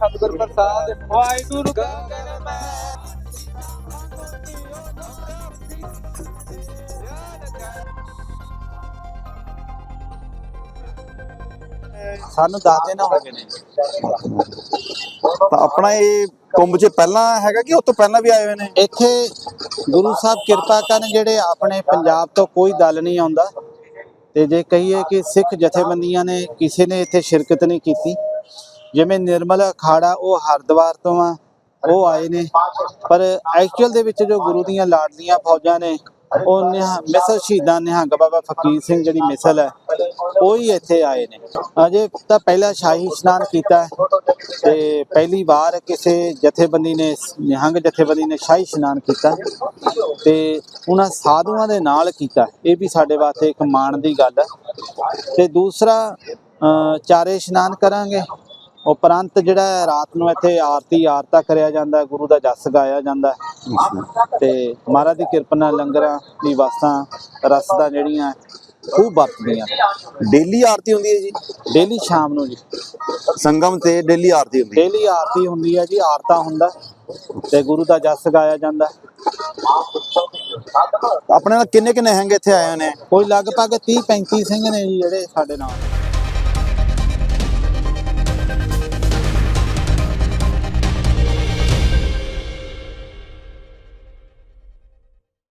ਸਤਿਗੁਰ ਪ੍ਰਸਾਦ ਵਾਹਿਗੁਰੂ ਕਾ ਸਾਨੂੰ 10 ਦਿਨ ਹੋ ਗਏ ਨੇ ਤਾਂ ਆਪਣਾ ਇਹ ਕੁੰਭ 'ਚ ਪਹਿਲਾਂ ਹੈਗਾ ਕਿ ਉਸ ਤੋਂ ਪਹਿਲਾਂ ਵੀ ਆਏ ਹੋਏ ਨੇ? ਇੱਥੇ ਗੁਰੂ ਸਾਹਿਬ ਕਿਰਪਾ ਕਰਨ ਜਿਹੜੇ ਆਪਣੇ ਪੰਜਾਬ ਤੋਂ ਕੋਈ ਦਲ ਨਹੀਂ ਆਉਂਦਾ। ਤੇ ਜੇ ਕਹੀਏ ਕਿ ਸਿੱਖ ਜਥੇਬੰਦੀਆਂ ਨੇ ਕਿਸੇ ਨੇ ਇੱਥੇ ਸ਼ਿਰਕਤ ਨਹੀਂ ਕੀਤੀ। ਜਿਵੇਂ ਨਿਰਮਲ ਅਖਾੜਾ, ਉਹ ਹਰਿਦੁਆਰ ਤੋਂ ਆ, ਉਹ ਆਏ ਨੇ। ਪਰ ਐਕਚੁਅਲ ਦੇ ਵਿੱਚ ਜੋ ਗੁਰੂ ਦੀਆਂ ਲਾਡਲੀਆਂ ਫੌਜਾਂ ਨੇ, ਉਹ ਨਿਹਾ ਮਿਸਲ ਸ਼ਹੀਦਾਂ ਨਿਹੰਗ ਬਾਬਾ ਫਕੀਰ ਸਿੰਘ ਜਿਹੜੀ ਮਿਸਲ ਹੈ, ਉਹ ਹੀ ਇੱਥੇ ਆਏ ਨੇ। ਅਜੇ ਤਾਂ ਪਹਿਲਾ ਸ਼ਾਹੀ ਇਸ਼ਨਾਨ ਕੀਤਾ ਹੈ ਤੇ ਪਹਿਲੀ ਵਾਰ ਕਿਸੇ ਜਥੇਬੰਦੀ ਨੇ, ਨਿਹੰਗ ਜਥੇਬੰਦੀ ਨੇ ਸ਼ਾਹੀ ਇਸ਼ਨਾਨ ਕੀਤਾ ਤੇ ਉਹਨਾਂ ਸਾਧੂਆਂ ਦੇ ਨਾਲ ਕੀਤਾ ਇਹ ਵੀ ਸਾਡੇ ਵਾਸਤੇ ਇੱਕ ਮਾਣ ਦੀ ਗੱਲ ਹੈ। ਤੇ ਦੂਸਰਾ ਚਾਰੇ ਇਸ਼ਨਾਨ ਕਰਾਂਗੇ। ਉਪਰੰਤ ਜਿਹੜਾ ਰਾਤ ਨੂੰ ਇੱਥੇ ਆਰਤੀ ਆਰਤਾ ਕਰਿਆ ਜਾਂਦਾ ਗੁਰੂ ਦਾ ਜਸ ਗਾਇਆ ਜਾਂਦਾ। ਤੇ ਮਹਾਰਾਜ ਦੀ ਕਿਰਪਾ ਨਾਲ ਲੰਗਰਾਂ ਦੀ ਵਸਤਾਂ ਰਸਦਾਂ ਜਿਹੜੀਆਂ ਖੂਬ ਵਰਤਦੀਆਂ ਡੇਲੀ ਆਰਤੀ ਹੁੰਦੀ ਹੈ ਜੀ? ਡੇਲੀ ਸ਼ਾਮ ਨੂੰ ਜੀ। ਸੰਗਮ ਤੇ ਡੇਲੀ ਆਰਤੀ ਹੁੰਦੀ ਹੈ? ਡੇਲੀ ਆਰਤੀ ਹੁੰਦੀ ਹੈ ਜੀ ਆਰਤਾ ਹੁੰਦਾ ਤੇ ਗੁਰੂ ਦਾ ਜਸ ਗਾਇਆ ਜਾਂਦਾ ਆਪਣੇ ਨਾਲ ਕਿੰਨੇ ਕਿੰਨੇ ਹੈਂਗੇ ਇੱਥੇ ਆਏ ਨੇ? ਕੋਈ ਲਗਭਗ 30 35 ਸਿੰਘ ਨੇ ਜੀ ਜਿਹੜੇ ਸਾਡੇ ਨਾਲ।